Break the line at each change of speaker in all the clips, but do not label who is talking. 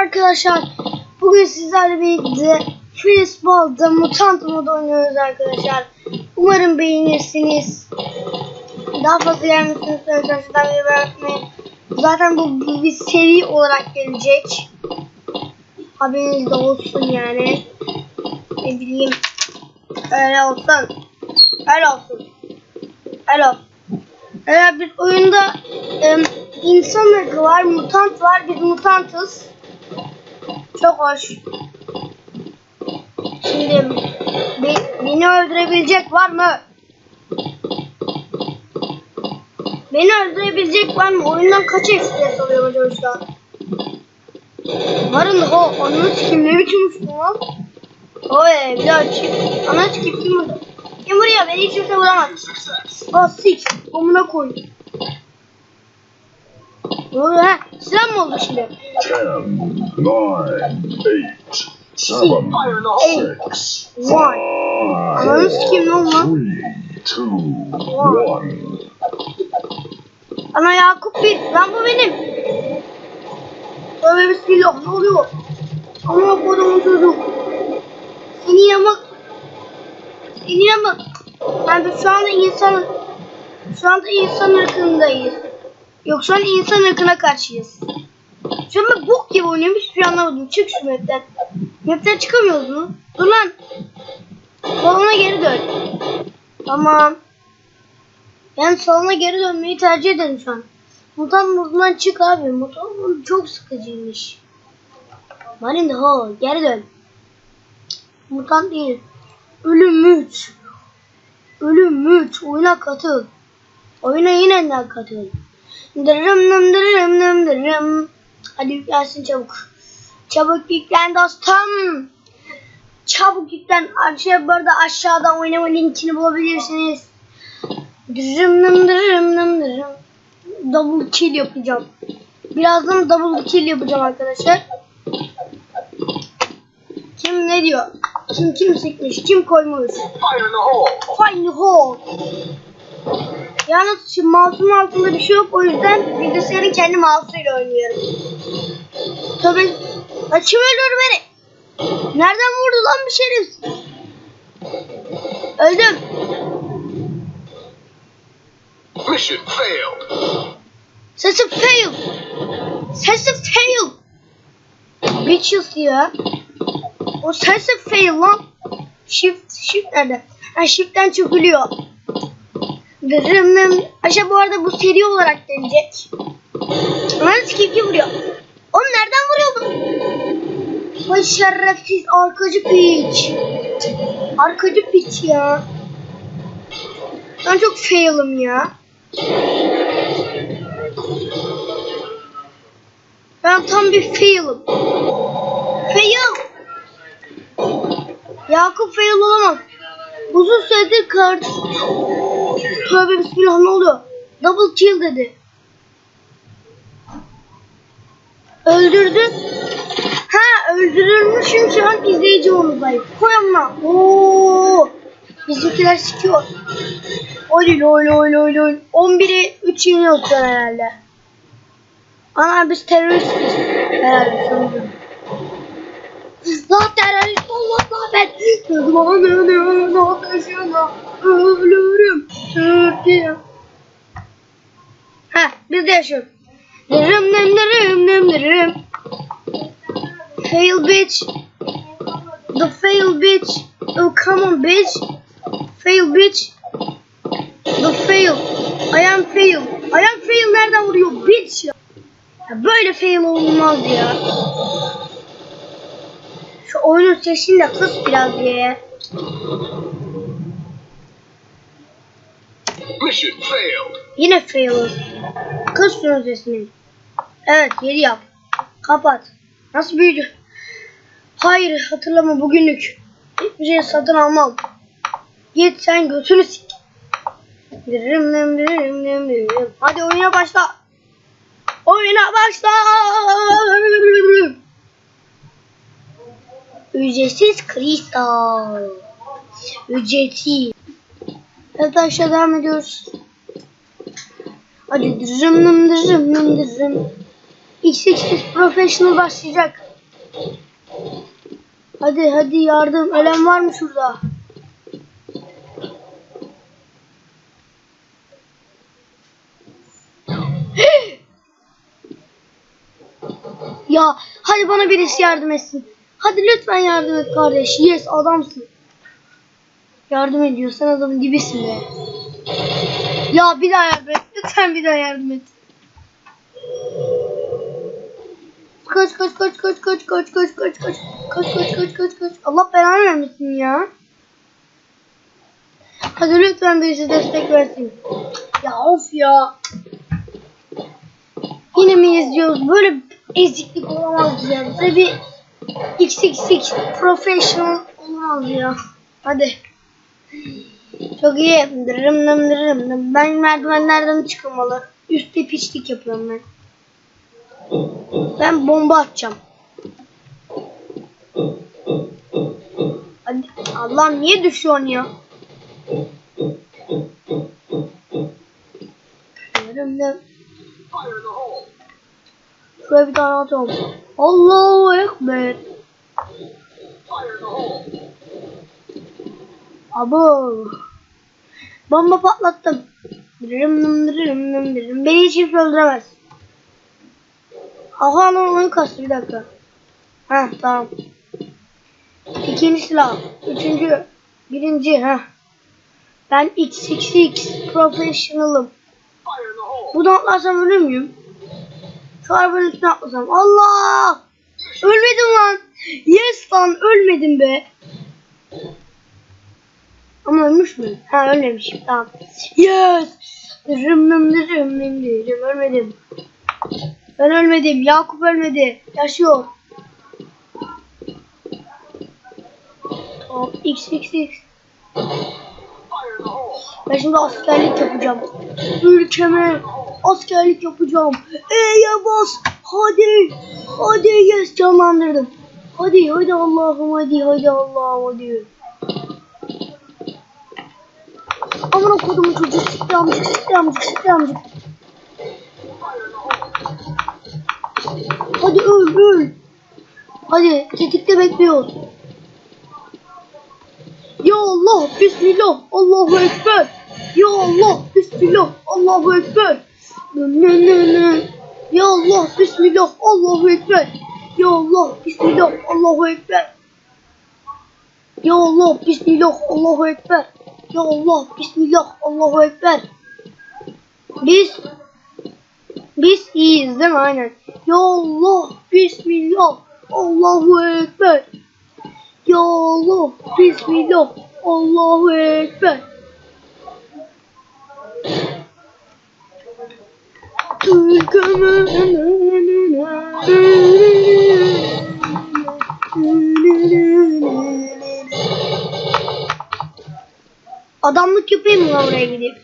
Arkadaşlar. Bugün sizlerle birlikte Freezeball'da mutant modu oynuyoruz arkadaşlar. Umarım beğenirsiniz. Daha fazla gelmesini istiyorsanız aşağıdan. Zaten bu, bu bir seri olarak gelecek. Haberiniz de olsun yani. Ne bileyim. Öyle olsun. Öyle olsun. Öyle olsun. Eğer bir oyunda em, insan ırkı var, mutant var, biz mutantız. Çok hoş. Şimdi be- beni öldürebilecek var mı? Beni öldürebilecek var mı? Oyundan kaç FPS alıyorum acaba şu an? Varın o, onun kim ne biçim uçtu lan? Oy, bir daha çık. Ana çıkıp kim vurdu? Kim vuruyor? Beni hiç kimse vuramaz. Aa six. Omuna koy. Silah mı oldu şimdi?
Ten, nine, eight, seven,
Eight,
six,
one. Ananı sikeyim ne oldu lan?
three, two, one.
Ana Yakup bir. Lan bu benim. Tövbe bismillah. Ne oluyor? Ama kodumun çocuk. Seni yamak. Seni yamak. Yani şu anda insan şu anda insan ırkındayız. Yok şu an insan ırkına karşıyız. Şu an ben bok gibi oynuyorum hiçbir şey anlamadım. Çık şu mapten. Mapten çıkamıyoruz mu? Dur lan. Salona geri dön. Tamam. Ben salona geri dönmeyi tercih ederim şu an. Mutant modundan çık abi. Mutant modu çok sıkıcıymış. Marin de ho geri dön. Mutant değil. Ölümüç. Ölümüç. Oyuna katıl. Oyuna yine katıl. Dırım dım dırım dım dırım. Hadi yüklensin çabuk. Çabuk yüklen dostum. Çabuk yüklen. Arkadaşlar bu arada aşağıda oynama linkini bulabilirsiniz. Dırım dım dırım dım dırım. Double kill yapacağım. Birazdan double kill yapacağım arkadaşlar. Kim ne diyor? Kim kim sıkmış? Kim koymuş?
Fire in the hole.
The hole. Yalnız şimdi mouse'un altında bir şey yok o yüzden bilgisayarın kendi mouse'uyla oynuyorum. Tabii. Lan kim öldürdü beni? Nereden vurdu lan bir şerif? Öldüm.
Mission failed.
Sesi fail. Sesi fail. Bitches ya. O sesi fail lan. Shift, shift nerede? Ha shift'ten çıkılıyor. Dırırım. Aşağı bu arada bu seri olarak gelecek. Lan kim vuruyor? Oğlum nereden vuruyor bu? Vay şerefsiz arkacı piç. Arkacı piç ya. Ben çok fail'ım ya. Ben tam bir fail'ım. Fail. Yakup fail olamaz. Uzun süredir kart. Tövbe bismillah ne oluyor? Double kill dedi. Öldürdü. Ha öldürülmüşüm şu an izleyici onuzdayım. Koy amına. Oo. Bizimkiler sikiyor. Oy oy oy oy oy. 11'e 3 yeniyoruz an herhalde. Ana biz teröristiz. Herhalde sanırım. La terörist olmakla ben Kızmanın ateşine ölürüm Türkiye. Heh biz de yaşıyoruz. Dırım dım dırım dım dırım. Fail bitch. The fail bitch. Oh come on bitch. Fail bitch. The fail. I am fail. I am fail nereden vuruyor bitch ya. Ya böyle fail olmaz ya. Şu oyunun sesini de kıs biraz
Mission failed.
Yine fail olsun. Kıs şunun. Evet geri yap. Kapat. Nasıl büyüdü? Hayır hatırlama bugünlük. Hiçbir şey satın almam. Git sen götünü sik. Dım dırım dım dırım. Hadi oyuna başla. Oyuna başla. Ücretsiz kristal. Ücretsiz. Aşağı devam ediyoruz. Hadi dırım dım dırım dım dırım. X8 Professional başlayacak. Hadi hadi yardım. Ölen var mı şurada? ya hadi bana birisi yardım etsin. Hadi lütfen yardım et kardeş. Yes adamsın. Yardım ediyorsan adamın dibisin be. Ya bir daha yardım et. Lütfen bir daha yardım et. Kaç kaç kaç kaç kaç kaç kaç kaç kaç kaç kaç kaç kaç kaç Allah belanı vermesin ya. Hadi lütfen birisi destek versin. Ya of ya. Yine mi izliyoruz? Böyle eziklik olamaz ya. Bize bir XXX professional olmaz ya. Hadi. Çok iyi. Dırırım dım dırırım dım. Ben merdivenlerden çıkamalı. Üstte piçlik yapıyorum ben. Ben bomba atacağım. Hadi. Allah'ım niye düşüyorsun ya? Dırırım dım. Şuraya bir tane atıyorum. Allahu Ekber.
Fire in the hole!
Abo. Bomba patlattım. Dırırım dım dırırım dım dırırım. Beni hiç kimse öldüremez. Aha lan oyun kastı bir dakika. Heh tamam. İkinci silah. Üçüncü. Birinci. Heh. Ben XXX Professional'ım. Buradan atlarsam ölür müyüm? Şu arabanın üstüne atlasam. Allah! Ölmedim lan. Yes lan ölmedim be. Ama ölmüş müyüm? Ha ölmemişim tamam. Yes! Dırım dım dırım dım dırım ölmedim. Ben ölmedim. Yakup ölmedi. Yaşıyor. Tamam. X X X. Ben şimdi askerlik yapacağım. Ülkeme askerlik yapacağım. E'ye bas. Hadi. Hadi yes canlandırdım. Hadi hadi Allah'ım hadi hadi Allah'ım hadi. Aman kodumun çocuğu siktir amcık siktir amcık siktir amcık. Hadi öl öl. Hadi tetikte bekliyoruz. Ya Allah, Bismillah, Allahu Ekber. Ya Allah, Bismillah, Allahu Ekber. Nı nı nı. Ya Allah, Bismillah, Allahu Ekber. Ya Allah, Bismillah, Allahu Ekber. Ya Allah, Bismillah, Allahu Ekber. Ya Allah, Bismillah, Allahu Ekber. Biz biz iyiyiz değil mi? Aynen. Ya Allah, Bismillah, Allahu Ekber. Ya Allah, Bismillah, Allahu Ekber. Adamlık yapayım mı oraya gidip?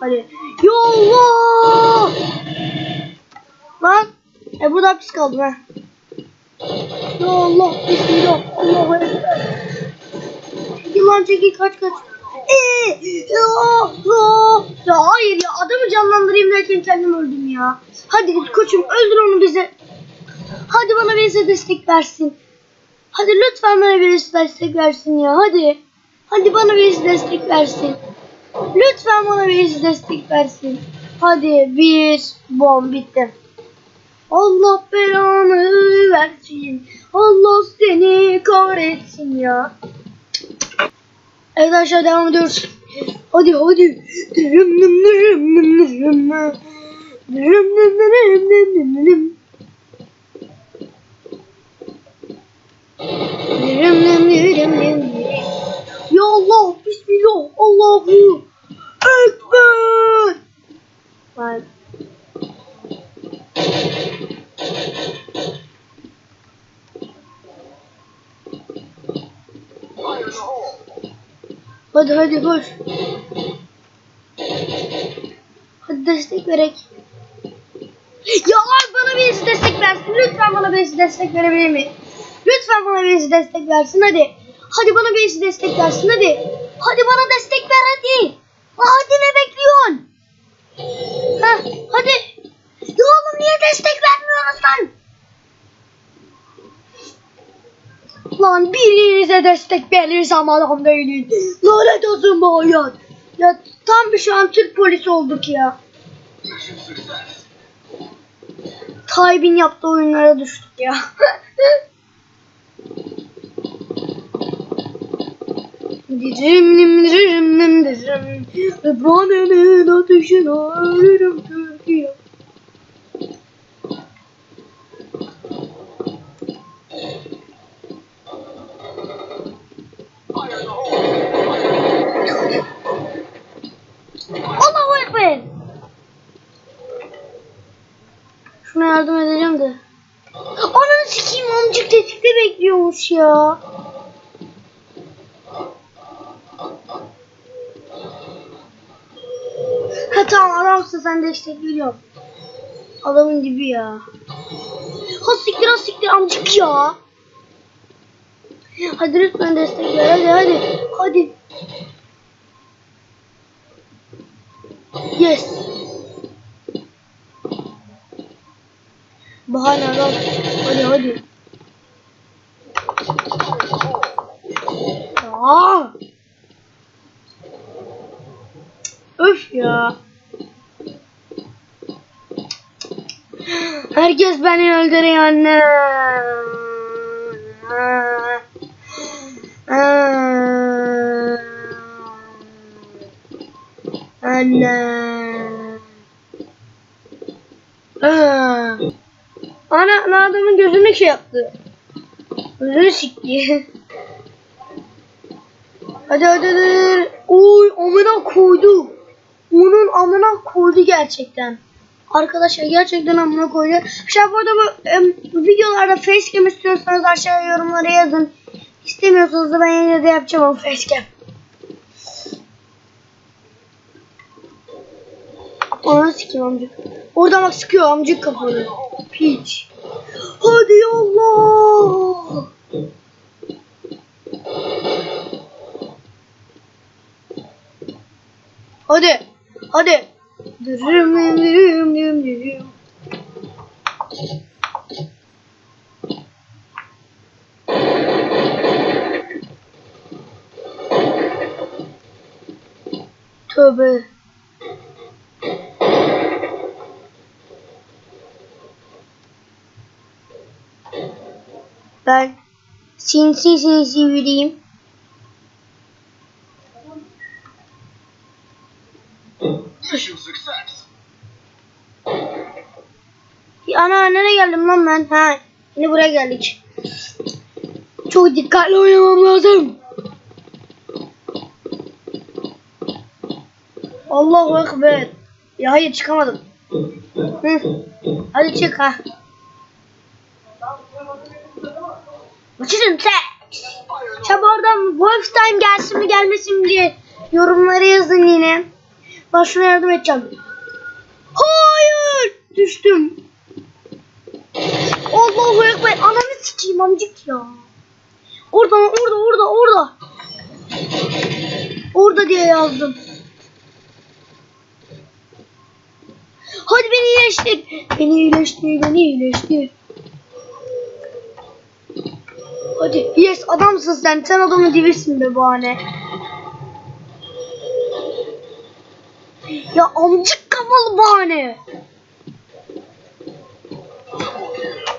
Hadi. Ya Allah! Lan. E burada hapis kaldım ha. Ya Allah, Bismillah, Allahu Ekber. Çekil lan çekil, kaç kaç. Ee, ya, ya, hayır ya adamı canlandırayım derken kendim öldüm ya. Hadi koçum öldür onu bize. Hadi bana birisi destek versin. Hadi lütfen bana birisi destek versin ya hadi. Hadi bana birisi destek versin. Lütfen bana birisi destek versin. Hadi bir bom bitti. Allah belanı versin. Allah seni kahretsin ya. Evet aşağı devam ediyoruz. Hadi hadi. Dırım dım dırım dım dırım. Dırım dım dırım dım dım dırım. Dırım dım dırım dım dım. Ya Allah, Bismillah, Allahu Ekber.
Hole!
Hadi hadi koş. Hadi destek verek. Ya bana birisi destek versin. Lütfen bana birisi destek verebilir mi? Lütfen bana birisi destek versin hadi. Hadi bana birisi destek versin hadi. Hadi bana destek ver hadi. Hadi ne bekliyorsun? Heh, hadi. Ya oğlum niye destek vermiyoruz lan? Lan birinize destek verirsem adam değilim. Lanet olsun bu hayat. Ya tam bir şu an Türk polisi olduk ya. Tayyip'in yaptığı oyunlara düştük ya. Dirim dirim dirim dirim Rıdvan'ın ateşine ölürüm Türkiye. Allahu Ekber. Şuna yardım edeceğim de. Ananı sikeyim amcık tetikte bekliyormuş ya. Ha adamsın sen de işte geliyorum. Adamın gibi ya. Ha siktir ha siktir amcık ya. Hadi lütfen destek ver hadi hadi. Hadi. Yes. Bahane adam. Hadi hadi. Aa! Öf ya. Herkes beni öldürüyor anne. Anne. Ana adamın gözünü şey yaptı. Gözünü sikti. hadi hadi hadi. Oy amına koydu. Onun amına koydu gerçekten. Arkadaşlar gerçekten amına koydu. Şey bu arada bu em, videolarda facecam istiyorsanız aşağıya yorumlara yazın. İstemiyorsanız da ben yine de yapacağım o facecam. Onu sikeyim amcık. Oradan bak sıkıyor amcık kafanı. Piç. Hadi Allah. Hadi. Hadi. Dırım. Tövbe. Ben sinsi sinsi yürüyeyim.
Mission success.
Ana nereye geldim lan ben? Ha, yine buraya geldik. Çok dikkatli oynamam lazım. Allahu Ekber. Ya hayır çıkamadım. Hı. Hadi çık ha. Uçurum sen. Çabuk oradan Wolfstein gelsin mi gelmesin mi diye yorumlara yazın yine. Ben şuna yardım edeceğim. Hayır! Düştüm. Allahu Ekber. Ananı sikeyim amcık ya. Orada orada orada orada. Orada diye yazdım. Hadi beni iyileştir. Beni iyileştir, beni iyileştir. Hadi yes adamsın sen. Sen adamın dibisin be bahane. Ya amcık kafalı bahane.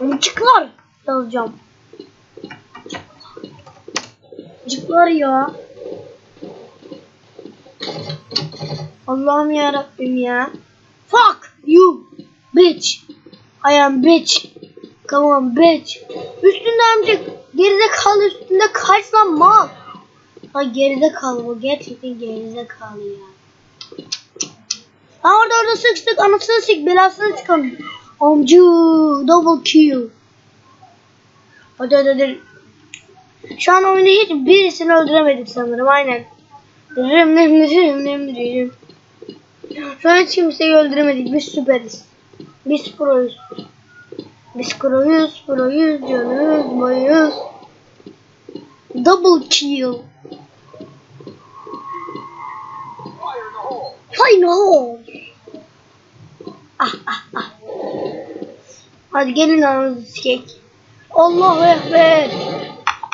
Amcıklar yazacağım. Amcıklar ya. Allah'ım ya Rabbim ya. Fuck you bitch. I am bitch. Come on bitch. Üstünde amcık. Geride kal üstünde kaç lan mal. Ha geride kal bu. Gerçekten geride kal ya. Ha orada orada sık sık anasını sık belasını çıkalım. Amcı double kill. Hadi hadi hadi. Şu an oyunda hiç birisini öldüremedik sanırım aynen. Dırım dım dırım dım dırım. Şu an hiç kimseyi öldüremedik. Biz süperiz. Biz proyuz. Biz proyuz, proyuz, canız, boyuz. Double kill.
Fire the hole.
Ah ah ah. Hadi gelin ananızı sikek. Allahu Ekber.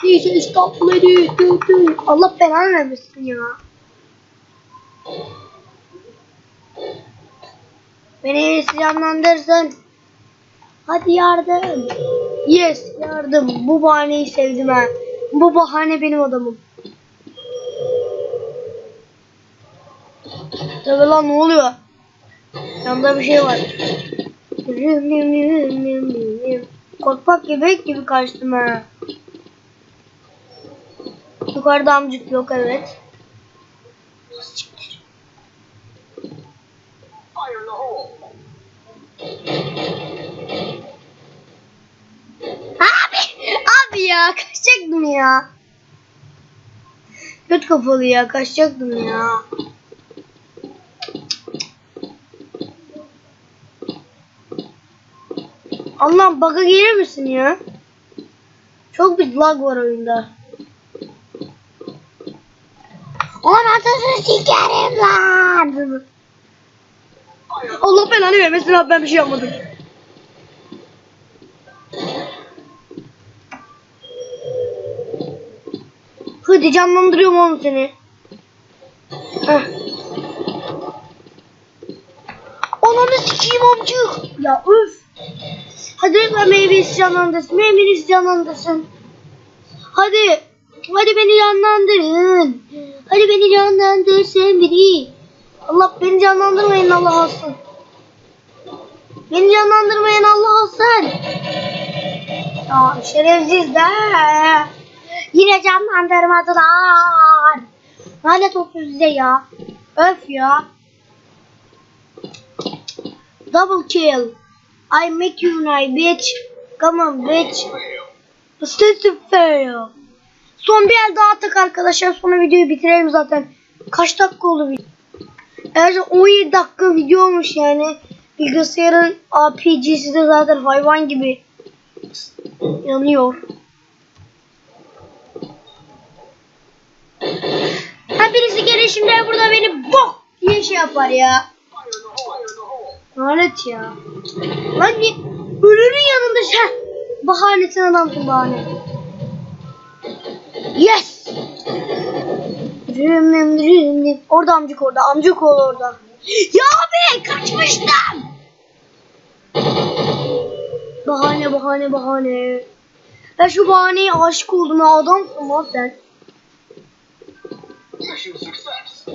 Neyse estağfurullah. Allah belanı vermesin ya. Beni silahlandırsın. Hadi yardım. Yes yardım. Bu bahaneyi sevdim ha. Bu bahane benim adamım. Tabi lan ne oluyor? Yanında bir şey var. Rüm, rüm. Korkak bebek gibi kaçtım ha. Yukarıda amcık yok evet. Abi, abi ya kaçacaktım ya. Göt kafalı ya kaçacaktım ya. Allah'ım bug'a gelir misin ya? Çok bir lag var oyunda. Anasını sikerim lan. Allah belanı vermesin abi ben bir şey yapmadım. Hadi canlandırıyorum oğlum seni. Heh. Ananı sikeyim amcık. Ya üf. Hadi lütfen meyvesi canlandırsın. Meyveniz canlandırsın. Hadi. Hadi beni canlandırın. Hadi beni canlandırsın biri. Allah beni canlandırmayın Allah olsun. Beni canlandırmayın Allah olsun. Ya şerefsiz de. Yine canlandırmadılar. Lanet olsun size ya. Öf ya. Double kill. I make you my bitch. Come on bitch. Stupid fail. Son bir el daha attık arkadaşlar. Sonra videoyu bitirelim zaten. Kaç dakika oldu video? Eğer 17 dakika video olmuş yani. Bilgisayarın APG'si de zaten hayvan gibi yanıyor. Ha birisi gelir şimdi burada beni bok diye şey yapar ya. Lanet ya. Lan ni ölünün yanında sen. Bahanesin adamsın bahane. Yes. Rüm rüm rüm rüm. Orada amcık orada. Amcık oğlu orada. Ya abi kaçmıştım. Bahane bahane bahane. Ben şu bahaneye aşık oldum ya adamsın lan sen.
Mission success.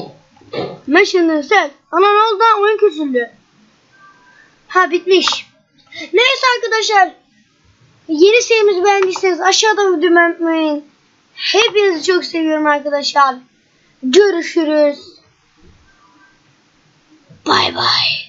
Mission sen. Ana ne oldu oyun küçüldü. Ha bitmiş. Neyse arkadaşlar. Yeni serimizi beğendiyseniz aşağıda videomu unutmayın. Hepinizi çok seviyorum arkadaşlar. Görüşürüz. Bay bay.